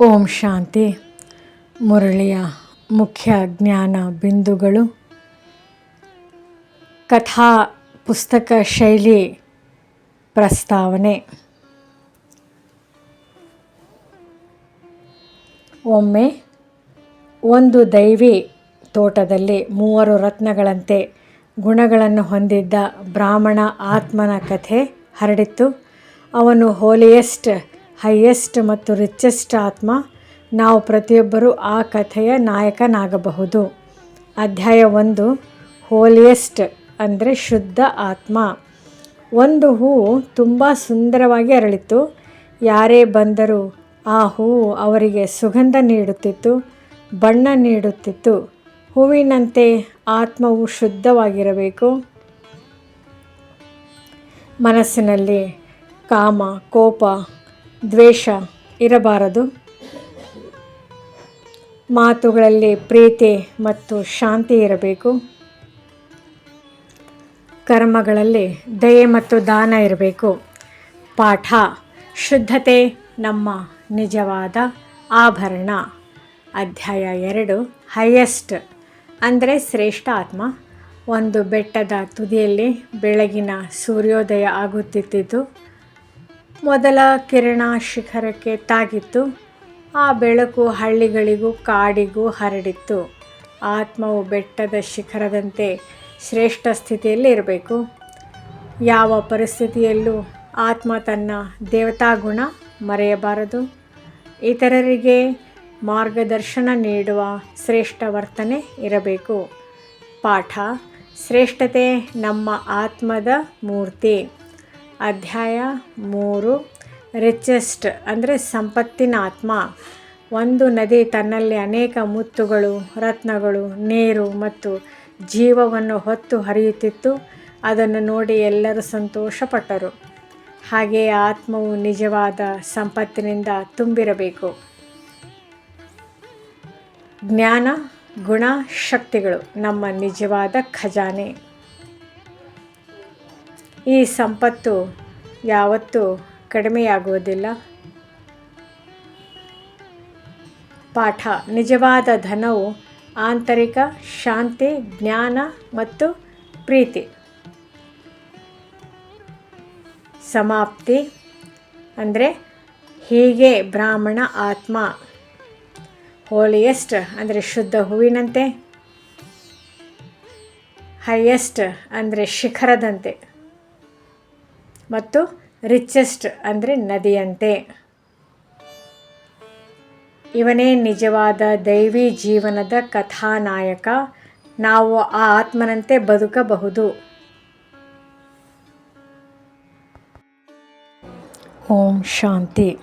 ಓಂ ಶಾಂತಿ. ಮುರಳಿಯ ಮುಖ್ಯ ಜ್ಞಾನ ಬಿಂದುಗಳು. ಕಥಾ ಪುಸ್ತಕ ಶೈಲಿ ಪ್ರಸ್ತಾವನೆ. ಒಮ್ಮೆ ಒಂದು ದೈವಿ ತೋಟದಲ್ಲಿ ಮೂವರು ರತ್ನಗಳಂತೆ ಗುಣಗಳನ್ನು ಹೊಂದಿದ್ದ ಬ್ರಾಹ್ಮಣ ಆತ್ಮನ ಕಥೆ ಹರಡಿತ್ತು. ಅವನು ಹೋಲಿಯೆಸ್ಟ್ ಹೈಯೆಸ್ಟ್ ಮತ್ತು ರಿಚೆಸ್ಟ್ ಆತ್ಮ, ನಾವು ಪ್ರತಿಯೊಬ್ಬರೂ ಆ ಕಥೆಯ ನಾಯಕನಾಗಬಹುದು. ಅಧ್ಯಾಯ ಒಂದು ಹೋಲಿಯೆಸ್ಟ್ ಅಂದರೆ ಶುದ್ಧ ಆತ್ಮ. ಒಂದು ಹೂವು ತುಂಬ ಸುಂದರವಾಗಿ ಅರಳಿತು. ಯಾರೇ ಬಂದರೂ ಆ ಹೂವು ಅವರಿಗೆ ಸುಗಂಧ ನೀಡುತ್ತಿತ್ತು, ಬಣ್ಣ ನೀಡುತ್ತಿತ್ತು. ಹೂವಿನಂತೆ ಆತ್ಮವು ಶುದ್ಧವಾಗಿರಬೇಕು. ಮನಸ್ಸಿನಲ್ಲಿ ಕಾಮ, ಕೋಪ ದ್ವೇಷ ಇರಬಾರದು. ಮಾತುಗಳಲ್ಲಿ ಪ್ರೀತಿ ಮತ್ತು ಶಾಂತಿ ಇರಬೇಕು. ಕರ್ಮಗಳಲ್ಲಿ ದಯೆ ಮತ್ತು ದಾನ ಇರಬೇಕು. ಪಾಠ, ಶುದ್ಧತೆ, ನಮ್ಮ ನಿಜವಾದ ಆಭರಣ. ಅಧ್ಯಾಯ ಎರಡು, ಹೈಯೆಸ್ಟ್, ಅಂದರೆ ಶ್ರೇಷ್ಠ ಆತ್ಮ. ಒಂದು ಬೆಟ್ಟದ ತುದಿಯಲ್ಲಿ ಬೆಳಗಿನ ಸೂರ್ಯೋದಯ ಆಗುತ್ತಿದ್ದಿತು ಮೊದಲ ಕಿರಣ ಶಿಖರಕ್ಕೆ ತಾಗಿತ್ತು. ಆ ಬೆಳಕು ಹಳ್ಳಿಗಳಿಗೂ ಕಾಡಿಗೂ ಹರಡಿತ್ತು. ಆತ್ಮವು ಬೆಟ್ಟದ ಶಿಖರದಂತೆ ಶ್ರೇಷ್ಠ ಸ್ಥಿತಿಯಲ್ಲಿ ಇರಬೇಕು ಯಾವ ಪರಿಸ್ಥಿತಿಯಲ್ಲೂ ಆತ್ಮ ತನ್ನ ದೇವತಾ ಗುಣ ಮರೆಯಬಾರದು. ಇತರರಿಗೆ ಮಾರ್ಗದರ್ಶನ ನೀಡುವ ಶ್ರೇಷ್ಠ ವರ್ತನೆ ಇರಬೇಕು. ಪಾಠ, ಶ್ರೇಷ್ಠತೆ ನಮ್ಮ ಆತ್ಮದ ಮೂರ್ತಿ. ಅಧ್ಯಾಯ ಮೂರು. ರಿಚೆಸ್ಟ್ ಅಂದರೆ ಸಂಪತ್ತಿನ ಆತ್ಮ. ಒಂದು ನದಿ ತನ್ನಲ್ಲಿ ಅನೇಕ ಮುತ್ತುಗಳು, ರತ್ನಗಳು, ನೀರು ಮತ್ತು ಜೀವವನ್ನು ಹೊತ್ತು ಹರಿಯುತ್ತಿತ್ತು. ಅದನ್ನು ನೋಡಿ ಎಲ್ಲರೂ ಸಂತೋಷಪಟ್ಟರು. ಹಾಗೆಯೇ ಆತ್ಮವು ನಿಜವಾದ ಸಂಪತ್ತಿನಿಂದ ತುಂಬಿರಬೇಕು. ಜ್ಞಾನ, ಗುಣ, ಶಕ್ತಿಗಳು ನಮ್ಮ ನಿಜವಾದ ಖಜಾನೆ. ಈ ಸಂಪತ್ತು ಯಾವತ್ತೂ ಕಡಿಮೆಯಾಗುವುದಿಲ್ಲ. ಪಾಠ. ನಿಜವಾದ ಧನವು ಆಂತರಿಕ ಶಾಂತಿ, ಜ್ಞಾನ ಮತ್ತು ಪ್ರೀತಿ. ಸಮಾಪ್ತಿ. ಅಂದರೆ ಹೀಗೆ ಬ್ರಾಹ್ಮಣ ಆತ್ಮ ಹೋಲಿಯೆಸ್ಟ್ ಅಂದರೆ ಶುದ್ಧ ಹೂವಿನಂತೆ ಹೈಯೆಸ್ಟ್ ಅಂದರೆ ಶಿಖರದಂತೆ. ಮತ್ತು ರಿಚೆಸ್ಟ್ ಅಂದರೆ ನದಿಯಂತೆ. ಇವನೇ ನಿಜವಾದ ದೈವಿ ಜೀವನದ ಕಥಾನಾಯಕ. ನಾವು ಆ ಆತ್ಮನಂತೆ ಬದುಕಬಹುದು. ಓಂ ಶಾಂತಿ.